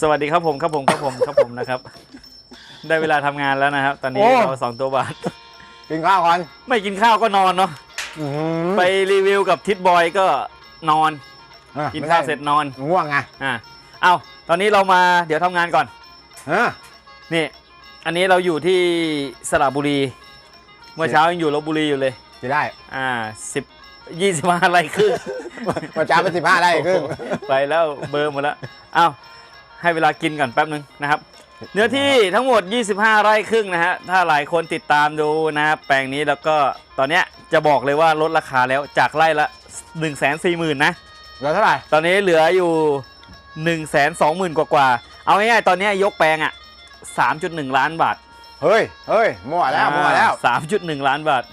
สวัสดีครับผมครับผมครับผมครับผมนะครับ ได้เวลาทำงานแล้วนะครับ ตอนนี้โอ้ เราสองตัวบาท กินข้าวก่อนไม่กินข้าวก็นอนเนาะอื้อหือไปรีวิวกับทิดบอยก็นอน อะกินไม่ข้าวได้เสร็จนอนง่วงไงอะเอาตอนนี้เรามาเดี๋ยวทำงานก่อน เออ นี่ อันนี้เราอยู่ที่สระบุรี เมื่อเช้ายังอยู่ลบบุรีอยู่เลย จะได้ อ่าสิบยี่สิบห้าไร่ครึ่งประจาไปสิบห้าไร่ครึ่ง ไปแล้วเบอร์หมดแล้วอ้าว ให้เวลากินก่อนแป๊บนึงนะครับ เนื้อที่ทั้งหมด 25 ไร่ครึ่งนะฮะถ้าหลายคนติดตามดูนะครับแปลงนี้แล้วก็ตอนเนี้ยจะบอกเลยว่าลดราคาแล้วจากไร่ละ 1 4 0 0 0 0นะ เหลือเท่าไหร่ ตอนนี้เหลืออยู่ 1 2 0 0 0 0 กว่ากว่าๆเอาง่ายๆตอนเนี้ยยกแปลงอะ 3.1 ล้านบาทเฮ้ยเฮ้ยมั่วแล้วมั่วแล้วอ่า3.1 ล้านบาท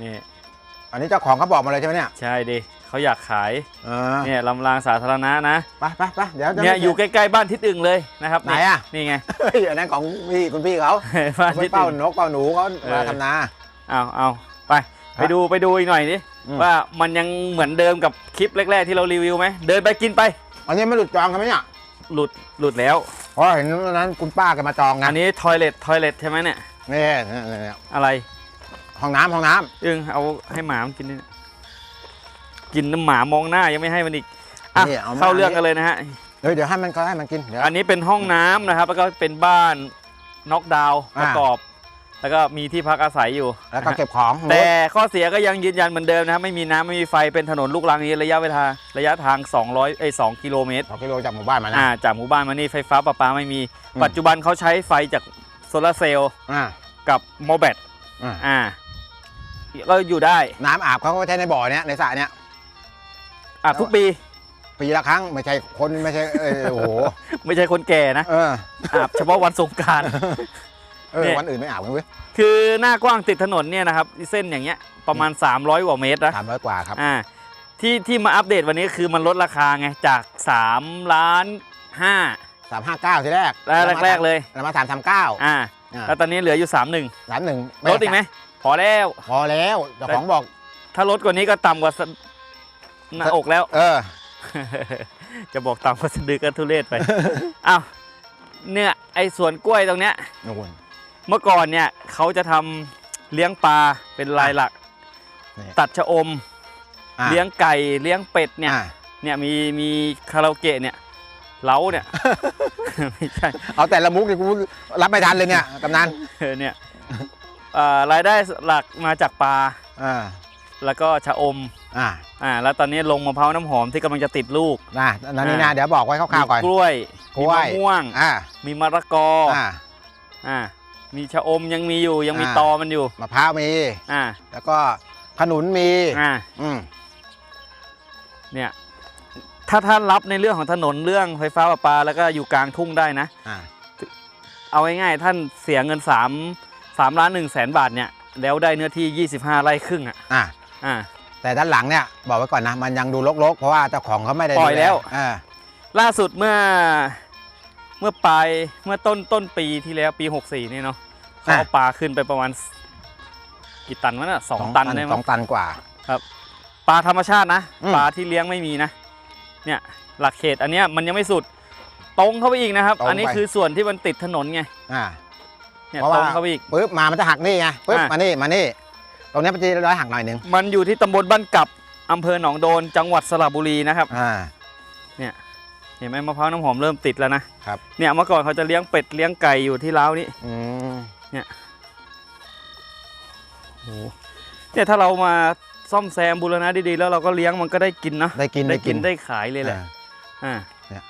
นี่อันนี้เจ้าของเขาบอกมาเลยใช่ไหมเนี่ย ใช่ดิ เขาอยากขายเออเนี่ยลำรางสาธารณะนะไปไปไปเดี๋ยวจะเนี่ยอยู่ใกล้ๆบ้านทิศอึ่งเลยนะครับไหนอะนี่ไง เฮ้ยอันนั้นของพี่คุณพี่เขาบ้านไปทิศเป้าอึ่งนกเป้าหนูเขาเออเวลาทำนา เอาเอาไปไปดูไปดูอีกหน่อยดิอืม ว่ามันยังเหมือนเดิมกับคลิปแรกๆที่เรารีวิวไหมเดินไปกินไปอันนี้ไม่หลุดจองกันไหมเนี่ยหลุดหลุดแล้ว เพราะเห็นวันนั้นคุณป้าแกันมาจองกัอันนนี้ทอยเลททอยเลทใช่ไหมเนี่ยนี่นี่นี่นี่อะไรห้องน้ำห้องน้ำอึ้งเอาให้หมามันกินดิ กินน้ำหมามองหน้ายังไม่ให้มันอีกอะนี่เอามา เข้าเรื่องกันเลยนะฮะ เฮ้ยเดี๋ยวให้มันก็ให้มันกินเดี๋ยว อันนี้เป็นห้องน้ำนะครับ แล้วก็เป็นบ้านน็อกดาวน์อ่า ประกอบ แล้วก็มีที่พักอาศัยอยู่แล้วก็นะฮะเก็บของแต่ข้อเสียก็ยังยืนยันเหมือนเดิมนะครับไม่มีน้ำไม่มีไฟเป็นถนนลูกรังนี้ระยะเวลาระยะทาง 200เอ้ย2กิโลเมตรสองกิโลจากหมู่บ้านมานะ อ่าจากหมู่บ้านมานี่ไฟฟ้าประปาไม่มี อืม ปัจจุบันเขาใช้ไฟจากโซลาร์เซลล์อ่ากับโมแบตอ่าอ่าก็อยู่ได้น้ำอาบเขาก็ใช้ในบ่อเนี้ยในสระเนี้ย อะทุกปี ปีละครั้งไม่ใช่คนไม่ใช่เออโอ้โหไม่ใช่คนแก่นะเอออาบเฉพาะวันสงกรารเออเนี่ยวันอื่นไม่อาบกันเว้ยคือหน้ากว้างติดถนนเนี่ยนะครับเส้นอย่างเงี้ยประมาณ 300กว่าเมตรนะสามร้อยกว่าครับอ่าที่ที่มาอัปเดตวันนี้คือมันลดราคาไงจาก3ล้าน5สามห้าเก้าทีแรกแรกๆเลยเรามาสามสามเก้าอ่าอ่าแล้วตอนนี้เหลืออยู่31สามหนึ่งลดอีกไหมพอแล้ว พอแล้วเจ้าของบอก ถ้าลดกว่านี้ก็ต่ำกว่าสะ หน้าอกแล้ว เออ จะบอกต่ำกว่าสะดือก็ทุเรศไปอ้าวเนี่ยไอ้สวนกล้วยตรงเนี้ยนู่นเมื่อก่อนเนี่ยเขาจะทำเลี้ยงปลาเป็นรายหลักนี่ตัดชะอมอะเลี้ยงไก่เลี้ยงเป็ดเนี่ยอะเนี่ยมีมีคาราโอเกะเนี่ยเล้าเนี่ยไม่ใช่เอาแต่ละมุกนี่กูรับไม่ทันเลยเนี่ยกำนันเออเนี่ยเอ่อรายได้หลักมาจากปลาอ่าแล้วก็ชะอม อ่าอ่าแล้วตอนนี้ลงมะพร้าวน้ำหอมที่กำลังจะติดลูกนะนั่นนี่นะเดี๋ยวบอกไว้คร่าวๆก่อนมีกล้วยกล้มีวยมะม่วงอ่ามีมะละกออ่าอ่ามีชะอมยังมีอยู่ยังมีอ่าตอมันอยู่มะพร้าวมีอ่าแล้วก็ขนุนมีอ่าอืมเนี่ยถ้าท่านรับในเรื่องของถนนเรื่องไฟฟ้าประปาแล้วก็อยู่กลางทุ่งได้นะอ่าเอาง่ายๆท่านเสียเงิน3 3ล้าน1แสนบาทเนี่ยแล้วได้เนื้อที่ 25 ไร่ครึ่งอะอ่าอ่า แต่ด้านหลังเนี่ยบอกไว้ก่อนนะ มันยังดูรกๆ เพราะว่าเจ้าของเขาไม่ได้ปล่อยดูแล้วอ่าล่าสุดเมื่อเมื่อปลายเมื่อต้นต้นปีที่แล้วปี 64นี่เนาะเขาเอาปลาขึ้นไปประมาณกี่ตันวะน่ะสองตันได้สมั้องตันกว่าปลาธรรมชาตินะอืมปลาที่เลี้ยงไม่มีนะ เนี่ยหลักเขตอันเนี้ยมันยังไม่สุดตรงเข้าไปอีกนะครับ อันนี้คือส่วนที่มันติดถนนไงอ่าเนี่ยเพราะตว่ารงเข้าไปอีกปุ๊บมามันจะหักนี่ไงปุ๊บอะมานี่มานี่ ตรงนี้มันจะร้อยหักหน่อยหนึงมันอยู่ที่ตำบลบ้านกับอำเภอหนองโดน จังหวัดสระบุรีนะครับ อ่า เห็นไหมมะพร้าวน้ำหอมเริ่มติดแล้วนะครับ เนี่ยเมื่อก่อนเขาจะเลี้ยงเป็ดเลี้ยงไก่อยู่ที่เล้าวนี้อืมโอ้โหเนี่ยถ้าเรามาซ่อมแซมบูรณะดีๆ แล้วเราก็เลี้ยงมันก็ได้กินนะได้กินได้กินได้ขายเลยแหละอ่าอ่า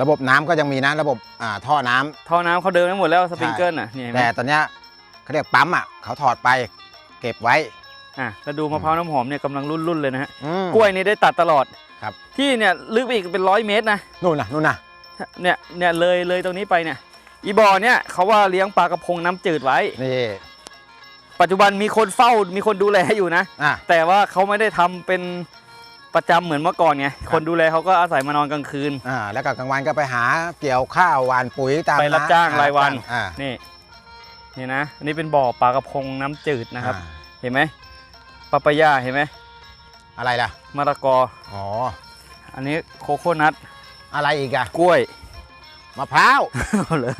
ระบบน้ำก็ยังมีนะ ระบบอ่าท่อน้ำ ท่อน้ำเขาเดินทั้งหมดแล้วสปริงเกิลอะเนี่ยเห็นไหมแต่ตอนเนี้ยเขาเรียกปั๊มอะเขาถอดไป เก็บไว้อะแล้วดูมะพร้าวน้ำหอมเนี่ยกำลังรุ่นๆเลยนะฮะอืม กล้วยนี่ได้ตัดตลอดครับ ที่เนี่ยลึกไปอีกเป็นร้อยเมตรนะนู่นน่ะนู่นน่ะเนี่ยเนี่ยเลยเลยตรงนี้ไปเนี่ยอีบ่อเนี่ยเขาว่าเลี้ยงปลากระพงน้ำจืดไว้ นี่ปัจจุบันมีคนเฝ้ามีคนดูแลอยู่นะ อะ แต่ว่าเขาไม่ได้ทำเป็นประจำเหมือนเมื่อก่อนไงคนดูแลเขาก็อาศัยมานอนกลางคืน อ่าแล้วก็กลางวันก็ไปหาเกี่ยวข้าวหวานปุ๋ยตามไปรับจ้างรายวัน อ่านี่ นี่นะอันนี้เป็นบ่อปลากระพงน้ำจืดนะครับอ่าเห็นไหมปาปายาเห็นไหมอะไรล่ะมะละกออ๋ออันนี้โคโคนัทอะไรอีกอะกล้วยมะพร้าวเอาเลย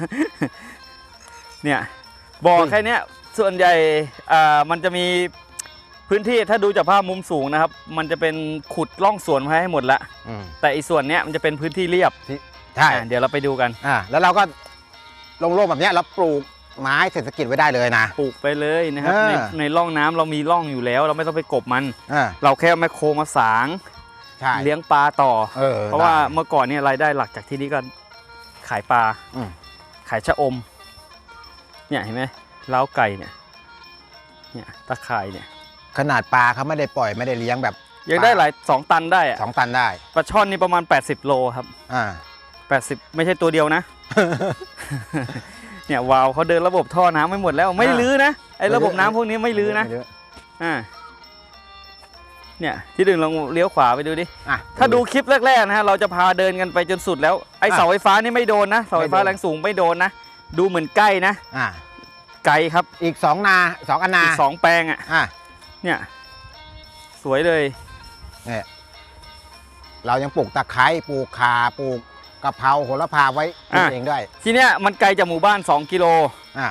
เนี่ยบ่ออืมแค่เนี้ยส่วนใหญ่อ่ามันจะมีพื้นที่ถ้าดูจากภาพมุมสูงนะครับ มันจะเป็นขุดล่องสวนไว้ให้หมดละอืมแต่อีส่วนเนี้ยมันจะเป็นพื้นที่เรียบใช่อะเดี๋ยวเราไปดูกันอ่าแล้วเราก็ลงโลกแบบเนี้ยเราปลูก ไม้เศรษฐกิจไว้ได้เลยนะ ปลูกไปเลยนะครับเออ ในในร่องน้ำเรามีร่องอยู่แล้ว เราไม่ต้องไปกบมันอ่าเราแค่เอาแมคโครมาสางใช่เลี้ยงปลาต่อ เออเพราะว่าได้ เมื่อก่อนเนี่ยรายได้หลักจากที่นี่ก็ขายปลาอืม ขายชะอม เนี่ยเห็นไหมเล้าไก่เนี่ย เนี่ยตะข่ายเนี่ยขนาดปลาเขาไม่ได้ปล่อยไม่ได้เลี้ยงแบบยังได้หลายสองตันได้อะสองตันได้ปลาช่อนนี่ประมาณ 80 โลครับอ่า 80 ไม่ใช่ตัวเดียวนะ เนี่ยวาวเขาเดินระบบท่อน้ำไม่หมดแล้วไม่อ่าลื้อนะไอ้ระบบน้ำพวกนี้ไม่ลื้อนะไม่ลื้ออ่าเนี่ยที่ดึงลองเลี้ยวขวาไปดูดิอะถ้าดูคลิปแรกๆนะฮะเราจะพาเดินกันไปจนสุดแล้วไอ้อะเสาไฟฟ้านี่ไม่โดนนะเสาไฟฟ้าไม่โดนแรงสูงไม่โดนนะดูเหมือนใกล้นะอ่าไกลครับอีกสองนาสองอันนาอีกสองแปลงอะอะเนี่ยสวยเลยเนี่ยเรายังปลูกตะไคร้ปลูกข่าปลูก กะเพราโหระพาไว้กินอะ เองด้วยทีเนี้ยมันไกลจากหมู่บ้าน 2 กิโล อะ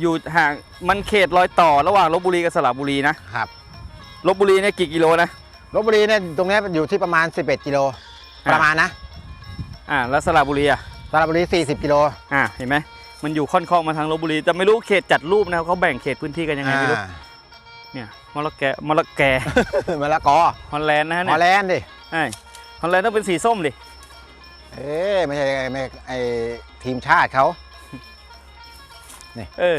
อยู่ห่างมันเขตรอยต่อระหว่างลบบุรีกับสระบุรีนะครับลบบุรีเนี่ยกี่กิโลนะ ลบบุรีเนี่ยตรงเนี้ยอยู่ที่ประมาณ 11 กิโลอะ ประมาณนะอ่าแล้วสระบุรีอะสระบุรี 40 กิโลอ่าเห็นไหมมันอยู่ค่อนๆมาทางลบบุรีแต่ไม่รู้เขตจัดรูปนะครับเขาแบ่งเขตพื้นที่กันยังไงไม่รู้อ่าเนี่ยมะละแกมะละแกมะละกอฮอลแลนด์นะฮะฮเนี่อยลแลนด์ดิ ใช่ฮอลแลนด์ต้องเป็นสีส้มดิ เอ๊ะไม่ใช่ไม่ไอทีมชาติเขา เออ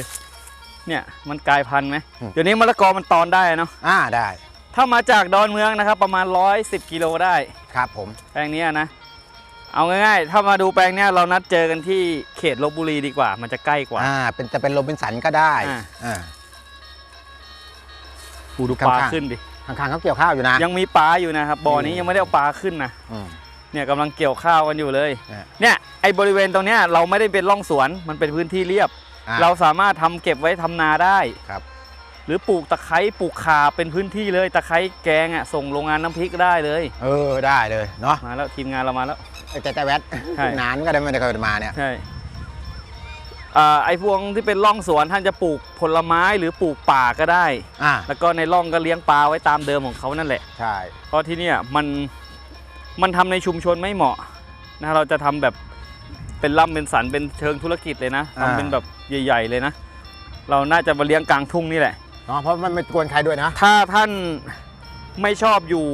เนี่ยมันกลายพันธุ์ไหมอืม เดี๋ยวนี้มะละกอมันตอนได้เนาะอ่าได้ถ้ามาจากดอนเมืองนะครับ ประมาณ 110กิโลได้ ครับผม แปลงเนี้ยนะ เอาง่ายๆ ถ้ามาดูแปลงเนี้ยเรานัดเจอกันที่เขตลบบุรีดีกว่า มันจะใกล้กว่า อ่า เป็นจะเป็นโรบินสันก็ได้อ่า อ่า ปูดูปลาข้างๆ ขึ้นดิ ข้างๆเขาเกี่ยวข้าวอยู่นะยังมีปลาอยู่นะครับบ่อนี้อืมยังไม่ได้เอาปลาขึ้นนะ อืม เนี่ยกำลังเกี่ยวข้าวกันอยู่เลย อ่าเนี่ยไอ้บริเวณตรงเนี้ยเราไม่ได้เป็นร่องสวนมันเป็นพื้นที่เรียบ อ่เราสามารถทำเก็บไว้ทำนาได้ ครับ หรือปลูกตะไคร้ปลูกข่าเป็นพื้นที่เลยตะไคร้แกงอะส่งโรงงานน้ำพริกได้เลยเออได้เลยเนาะมาแล้วทีมงานเรามาแล้วไอ้แต่แต่แวดใช่ นานก็ได้ไม่ได้เคยมาเนี่ย ใช่อ่าไอ้พวงที่เป็นร่องสวนท่านจะปลูกผลไม้หรือปลูกป่าก็ได้ อ่าแล้วก็ในร่องก็เลี้ยงปลาไว้ตามเดิมของเขานั่นแหละ ใช่เพราะที่เนี่ยมัน มันทำในชุมชนไม่เหมาะนะเราจะทำแบบเป็นล่ำเป็นสันเป็นเชิงธุรกิจเลยนะทำเป็นแบบใหญ่ ๆ เลยนะ เราน่าจะมาเลี้ยงกลางทุ่งนี่แหละเนาะเพราะมันไม่กวนใครด้วยนะ ถ้าท่านไม่ชอบอยู่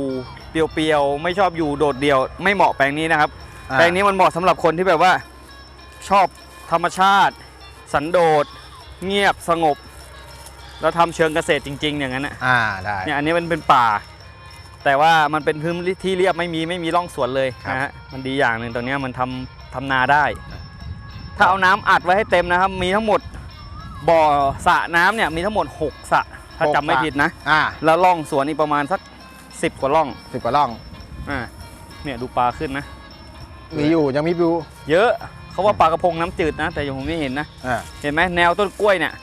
เปรียวๆไม่ชอบอยู่โดดเดี่ยว ไม่เหมาะแปลงนี้นะครับอ่าแปลงนี้มันเหมาะสำหรับคนที่แบบว่า ชอบธรรมชาติ สันโดษ เงียบสงบ แล้วทำเชิงเกษตรจริง ๆ อย่างนั้นนะอ่าได้เนี่ยอันนี้มันเป็นป่า แต่ว่ามันเป็นพื้นที่เรียบไม่มีไม่มีร่องสวนเลยครับ นะฮะมันดีอย่างหนึ่งตรงเนี้ยมันทำทำนาได้ ถ้าเอาน้ำอัดไว้ให้เต็มนะครับ มีทั้งหมดบ่อสระน้ำเนี่ยมีทั้งหมด6สระถ้าจำไม่ผิดนะ อ่าแล้วร่องสวนอีกประมาณสัก 10 กว่าร่องสิบกว่าร่อง อ่าเนี่ยดูปลาขึ้นนะ มีอยู่ยังมีอยู่เยอะเขาว่าปลากระพงน้ำจืดนะ แต่ยังผมไม่เห็นนะ อ่าเห็นไหมแนวต้นกล้วยเนี่ย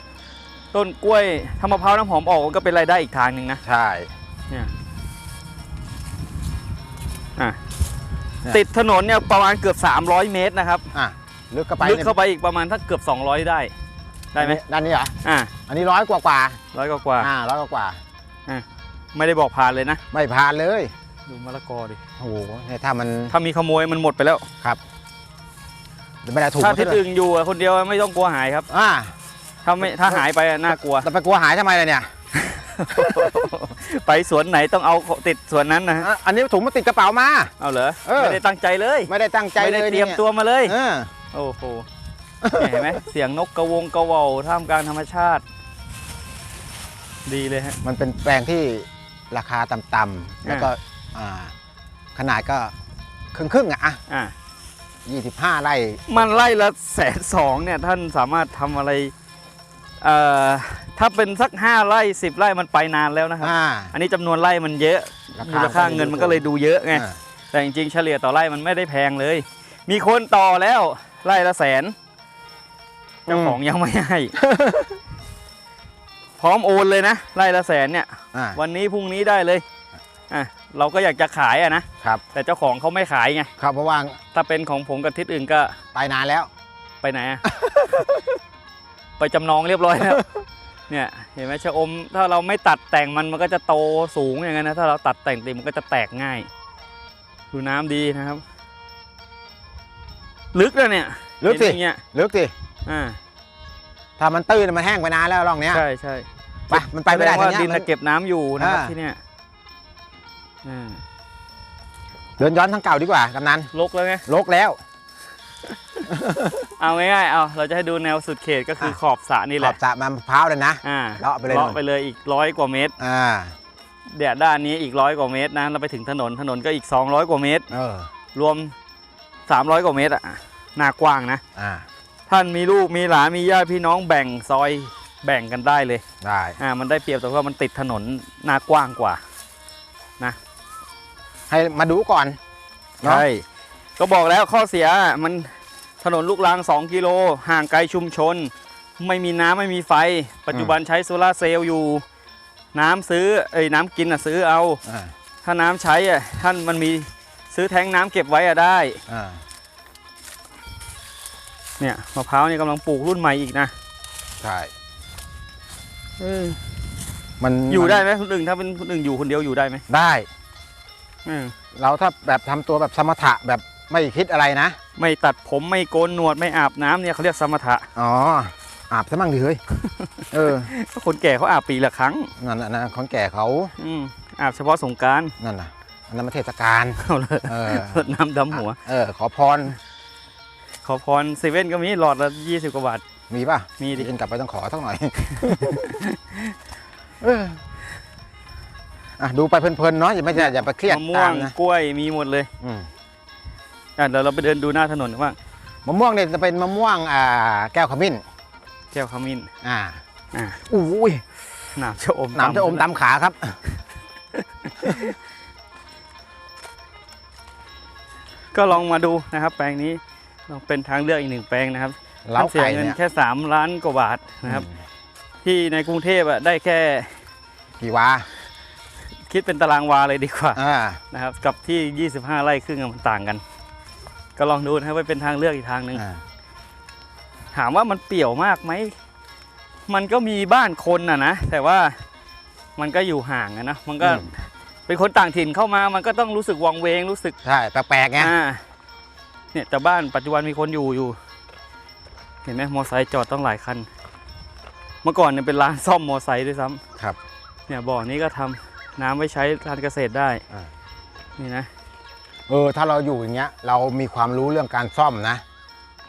ต้นกล้วยถ้ามะพร้าวน้ำหอมออกก็เป็นรายได้อีกทางหนึ่งนะ ใช่เนี่ย อะเนี่ยติดถนนเนี่ยประมาณเกือบ 300 เมตรนะครับอ่าลึกเข้าไปลึกเข้าไปอีกประมาณถ้าเกือบ 200 ได้ได้ไหมด้านนี้เหรออ่าอันนี้ร้อยกว่ากว่าร้อยกว่าอ่าร้อยกว่ากว่าๆไม่ได้บอกผ่านเลยนะ ไม่ผ่านเลย ดูมะละกอดิโอ้โหเนี่ยถ้ามันถ้ามีขโมยมันหมดไปแล้วไม่ได้ถูกถ้ามันที่เลยอึงอยู่อะคนเดียวไม่ต้องกลัวหายครับ อ่าถ้าไม่ถ้าหายไปอะน่ากลัวจะไปกลัวหายทำไมล่ะเนี่ย ไปสวนไหนต้องเอาติดสวนนั้นนะฮะอะอันนี้ถุงมันติดกระเป๋ามา เอาเหรอเออ ไม่ได้ตั้งใจเลยไม่ได้ตั้งใจไม่เลได้ยเตรียมนี่ตัวมาเลย เออโอ้โหเนี่ยเห็นไหม เสียงนกกระวงกระเหว่าท่ามกลางธรรมชาติ ดีเลยฮะ มันเป็นแปลงที่ราคาต่ำๆแล้วก็อ่าขนาดก็ครึ่งครึ่งๆอะอะอะ25ไร่มันไล่ละแสนสองเนี่ยท่านสามารถทำอะไรเอ่อ ถ้าเป็นสักห้าไร่สิบไร่มันไปนานแล้วนะครับ อ่า อันนี้จำนวนไร่มันเยอะราคามูลค่าเงินมันก็เลยดูเยอะไง อ่า แต่จริงๆเฉลี่ยต่อไร่มันไม่ได้แพงเลย มีคนต่อแล้วไร่ละแสน เจ้าของยังไม่ให้ พร้อมโอนเลยนะไร่ละแสนเนี่ย อ่าวันนี้พรุ่งนี้ได้เลยอะเราก็อยากจะขายอะนะ ครับแต่เจ้าของเขาไม่ขายไง ครับเพราะว่าถ้าเป็นของผมกับทิศอื่นก็ไปนานแล้ว ไปไหนอะ ไปจำนองเรียบร้อยแล้ว เนี่ยเห็นไหมชะอมถ้าเราไม่ตัดแต่งมันมันก็จะโตสูงอย่างนั้นนะถ้าเราตัดแต่งตีมันก็จะแตกง่าย ดูน้ำดีนะครับ ลึกแล้วเนี่ยลึกสิเห็นอย่างเงี้ยลึกสิอ่าถ้ามันตื้นมันแห้งไปนานแล้วร่องเนี้ยใช่ใช่ไปมันไปไม่ได้แสดงว่าทางดิเนี้นยจะเก็บน้ำอยู่นะครับอ่าที่เนี่ยอ่าเดินย้อนทางเก่าดีกว่ากำนันลกแล้วไงลกแล้ว เอาง่ายๆเอาเราจะให้ดูแนวสุดเขตก็คืออะขอบสระนี่ขแหอละบสระมันมะพร้าวเลยนะอ่าเลาะไปเลยเลาะไปเลยอีกร้อยกว่าเมตรอ่าเดี๋ยวด้านนี้อีกร้อยกว่าเมตรนะเราไปถึงถนนถนนก็อีก 200 กว่าเมตร เออรวม 300 กว่าเมตรอะหน้ากว้างนะ อ่าท่านมีลูกมีหลานมีญาติพี่น้องแบ่งซอยแบ่งกันได้เลยได้อ่ามันได้เปรียบตรงว่ามันติดถนนหน้ากว้างกว่า ให้มาดูก่อนเนอะใช่ก็บอกแล้วข้อเสียมัน ถนนลูกรัง 2 กิโล ห่างไกลชุมชน ไม่มีน้ำไม่มีไฟ ปัจจุบันใช้โซลาร์เซลล์อยู่ น้ำซื้อเอ้ยน้ำกินอะซื้อเอา อ่าถ้าน้ำใช้อะท่านมันมีซื้อแท้งน้ำเก็บไว้อะได้ อ่าเนี่ยมะพร้าวนี่กำลังปลูกรุ่นใหม่อีกนะใช่เออมันอยู่มันได้ไหมคนอื่นถ้าเป็นคนอื่นอยู่คนเดียวอยู่ได้ไหมได้ เออเราถ้าแบบทำตัวแบบสมถะแบบไม่คิดอะไรนะ ไม่ตัดผมไม่โกนหนวดไม่อาบน้ำเนี่ยเขาเรียกสมถะอ๋ออาบซะมั่งดิเฮ้ยเออคนแก่เขาอาบปีละครั้งนั่นน่ะนะคนแก่เขาอืมอาบเฉพาะสงกรารนั่นน่ะอันนั้นมันเทศกาลเอาเลยเออรดน้ำดำหัว เออ ขอพร ขอพรเซเว่นก็มีหลอดละยี่สิบกว่าบาท มีป่ะ มีดิเย็นกลับไปต้องขอสักหน่อยเอออะดูไปเพลินๆเนาะอย่าไม่ใช่อย่าไปเครียดมะม่วตางมนะกล้วยมีหมดเลย อืม อะเดี๋ยวเราไปเดินดูหน้าถนนว่างมะม่วงเนี่ยจะเป็นมะม่วงอ่าแก้วขมิ้น แก้วขมิ้นอ่าอ่าอุ้ยหนามชะอมน้ำจะอมตามขาครับ ก็ลองมาดูนะครับ แปลงนี้ลองเป็นทางเลือกอีกหนึ่งแปลงนะครับเล้าท่านเสียไก่เงินเนี่ยแค่ 3 ล้านกว่าบาทนะครับอืมที่ในกรุงเทพอะได้แค่กี่วา คิดเป็นตารางวาเลยดีกว่าอ่านะครับ กับที่ 25 ไร่ครึ่งอะมันต่างกัน ก็ลองดูนะครับว่าเป็นทางเลือกอีกทางหนึ่งอ่าถามว่ามันเปี่ยวมากไหมมันก็มีบ้านคนน่ะนะแต่ว่ามันก็อยู่ห่างอะนะมันก็อืมเป็นคนต่างถิ่นเข้ามามันก็ต้องรู้สึกวังเวงรู้สึก ใช่แปลกๆไงอ่าเนี่ยแต่บ้านปัจจุบันมีคนอยู่อยู่ เห็นไหมมอไซค์จอดต้องหลายคัน เมื่อก่อนเนี่ยเป็นร้านซ่อมมอไซค์ด้วยซ้ำครับ เนี่ยบ่อนี้ก็ทำน้ำไว้ใช้การเกษตรได้อ่า นี่นะ เออถ้าเราอยู่อย่างเงี้ย เรามีความรู้เรื่องการซ่อมนะ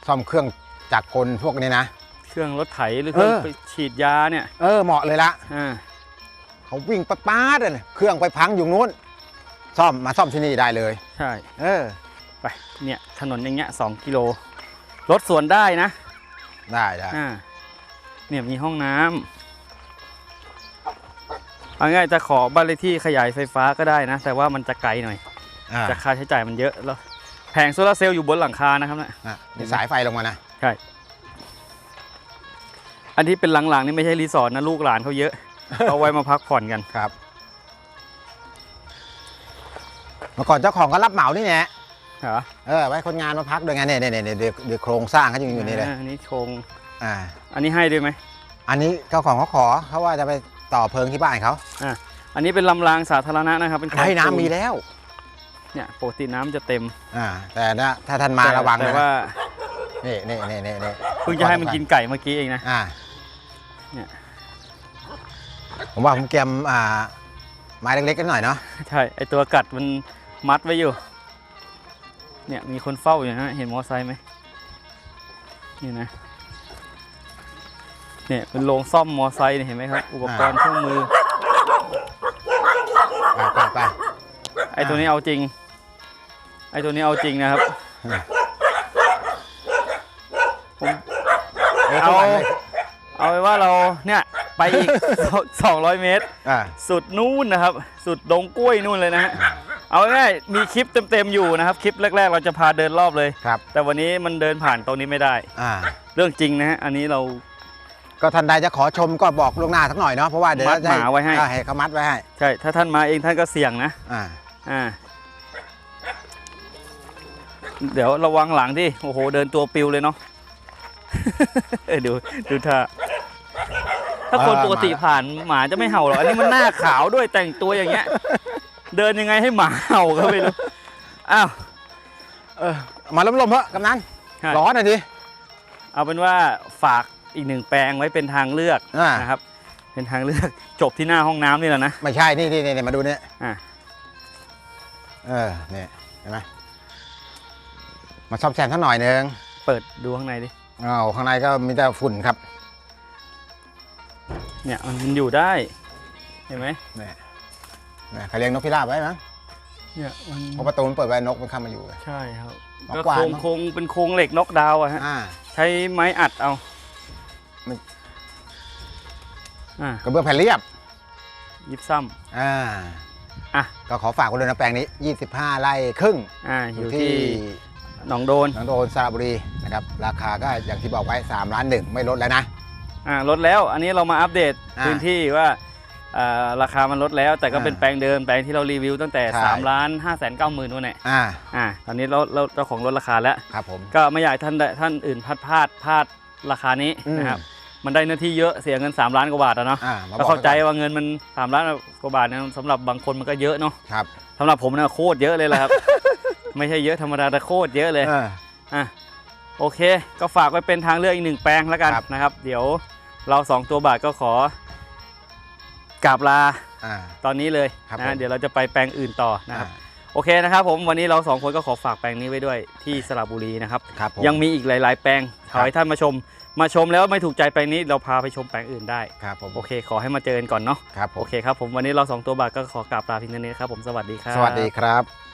ซ่อมเครื่องจักรกลพวกนี้นะ เครื่องรถไถหรือเครื่องเออ ไปฉีดยาเนี่ยเออเหมาะเลยละอ่าเขาวิ่งป๊าดๆเลยเครื่องไปพังอยู่นู้น ซ่อมมาซ่อมที่นี่ได้เลย ใช่ เออ ไปเนี่ยถนนอย่างเงี้ยสองกิโลรถสวนได้นะได้ได้อ่าเนี่ยมีห้องน้ำเอาง่ายจะขอบ้านเลขที่ขยายไฟฟ้าก็ได้นะ แต่ว่ามันจะไกลหน่อย อ่าจะค่าใช้จ่ายมันเยอะแล้ว แผงโซลาร์เซลล์อยู่บนหลังคานะครับเนะอะมีสายไฟลงมานะอันที่เป็นหลังๆนี่ไม่ใช่รีสอร์ทนะลูกหลานเขาเยอะ เอาไว้มาพักผ่อนกันครับ เมื่อก่อนเจ้าของก็รับเหมานี่แหละเหรอเออไว้คนงานมาพักด้วยไงเนี่ยเนี่ยเนี่ยเดี๋ยวเดี๋ยวโครงสร้างเขายังอยู่นี่เลยาอันนี้ชง อ่า อันนี้ให้ด้วยไหม อันนี้เจ้าของเขาขอเขาว่าจะไปต่อเพิงที่บ้านเขาอันนี้เป็นลำรางสาธารณะนะครับ เป็นคลองให้น้ำปูมีแล้ว เนี่ยปกติน้ำจะเต็มอ่าแต่นะถ้าท่านมาแต่ระวังแต่นะว่านี่นี่นี่นี่นี่เพิ่งจะให้มันกินไก่เมื่อกี้เองนะอ่าเนี่ยผมว่าผมเกมอ่าไม้เล็กๆกันหน่อยเนาะใช่ไอตัวกัดมันมัดไว้อยู่ เนี่ยมีคนเฝ้าอยู่นะเห็นมอไซค์ไหมนี่นะเนี่ยเป็นโรงซ่อมมอไซค์เนี่ยเห็นไหมครับ อุปกรณ์เครื่องมือไปไปไปไอตัวนี้เอาจริง ไอตัวนี้เอาจริงนะครับผมเออเอาทุกวันเลยเอาไว้ว่าเราเนี่ยไปอีก 200 เมตร อ่า สุดนู่นนะครับ สุดดงกล้วยนู่นเลยนะฮะ เอาง่ายๆมีคลิปเต็มๆอยู่นะครับ คลิปแรกๆ เราจะพาเดินรอบเลย ครับ แต่วันนี้มันเดินผ่านตรงนี้ไม่ได้ อ่า เรื่องจริงนะฮะ อันนี้เรา ก็ท่านใดจะขอชมก็บอกล่วงหน้าสักหน่อยเนาะ เพราะว่าเดี๋ยวมัดหมาไว้ให้ อ่ให้เขามัดไว้ให้ ใช่ ถ้าท่านมาเองท่านก็เสี่ยงนะ อ่า อ่า เดี๋ยวระวังหลังที่โอ้โห เดินตัวปิวเลยเนาะเออดูดูท่าถ้าคนปกติผ่านหมาจะไม่เห่าหรอกอันนี้มันหน้าขาวด้วยแต่งตัวอย่างเงี้ย เดินยังไงให้หมาเห่าก็ไม่รู้อ้าวเออมาล้มๆเถอะกำนันใช่ร้อนหน่อยดิเอาเป็นว่าฝากอีกหนึ่งแปลงไว้เป็นทางเลือกอ่านะครับ เป็นทางเลือกจบที่หน้าห้องน้ำนี่แหละนะไม่ใช่นี่นี่นี่มาดูเนี่ยอ่าเออเนี่ยเห็นไหม มาซ่อมแซมสักหน่อยหนึงเปิดดูข้างในดิอ้าวข้างในก็มีแต่ฝุ่นครับเนี่ยมันอยู่ได้ เห็นไหมเนี่ยเนี่ยเขาเลี้ยงนกพิราบไว้มั้งเนี่ยมันเพราะประตูมันเปิดไว้นกมันเข้ามาอยู่ใช่ครับมากก็กว่าโครงมั้งโครงเป็นโครงเหล็กน็อกดาวน์อะฮะอ่าใช้ไม้อัดเอามันอ่ากระเบื้องแผ่นเรียบ ยิบซ้อ่าำอะก็ขอฝากไว้เลยนะแปลงนี้ 25 ไร่ครึ่งอ่าออยู่ยู่ที่ที่ หนองโดนหนองโดนสระบุรีนะครับราคาก็อย่างที่บอกไว้3ล้านหนึ่งไม่ลดแล้วนะอ่าลดแล้วอันนี้เรามาอัปเดตอ่าพื้นที่ว่าอ่าราคามันลดแล้วแต่ก็อ่าเป็นแปลงเดิมแปลงที่เรารีวิวตั้งแต่ใช่3ล้าน5แสน9หมื่นนู่นแหละอ่าอ่าตอนนี้เราเราเจ้าของลดราคาแล้วครับผมก็ไม่อยากให้ท่านใดท่านอื่นพลาดพลาดพลาดราคานี้อืมนะครับมันได้เนื้อที่เยอะเสียเงิน 3 ล้านกว่าบาทอะเนาะอ่ามาก็บอกเข้าใจไว้ก่อนว่าเงินมัน 3 ล้านกว่าบาทเนี่ยสำหรับบางคนมันก็เยอะเนาะครับสำหรับผมนะโคตรเยอะเลยแหละครับ ไม่ใช่เยอะธรรมดาแต่โคตรเยอะเลยเออ อะโอเค ก็ฝากไว้เป็นทางเลือกอีกหนึ่งแปลงแล้วกันครับ นะครับ เดี๋ยวเราสองตัวบาทก็ขอกราบลาอ่า ตอนนี้เลยครับผนะมเดี๋ยวเราจะไปแปลงอื่นต่อนะครับ อ่าโอเคนะครับผมวันนี้เราสองคนก็ขอฝากแปลงนี้ไว้ด้วยที่สระบุรีนะครับ ครับผม ยังมีอีกหลาย ๆ แปลงขครัอบให้ท่านมาชม มาชมแล้วไม่ถูกใจแปลงนี้เราพาไปชมแปลงอื่นได้ ครับผม โอเค ขอให้มาเจอกันก่อนเนาะ ครับผโอม เคครับผมวันนี้เราสองตัวบาทก็ขอกราบลาเพียงเท่านี้ครับผมสวัสดีครับ สวัสดีครับ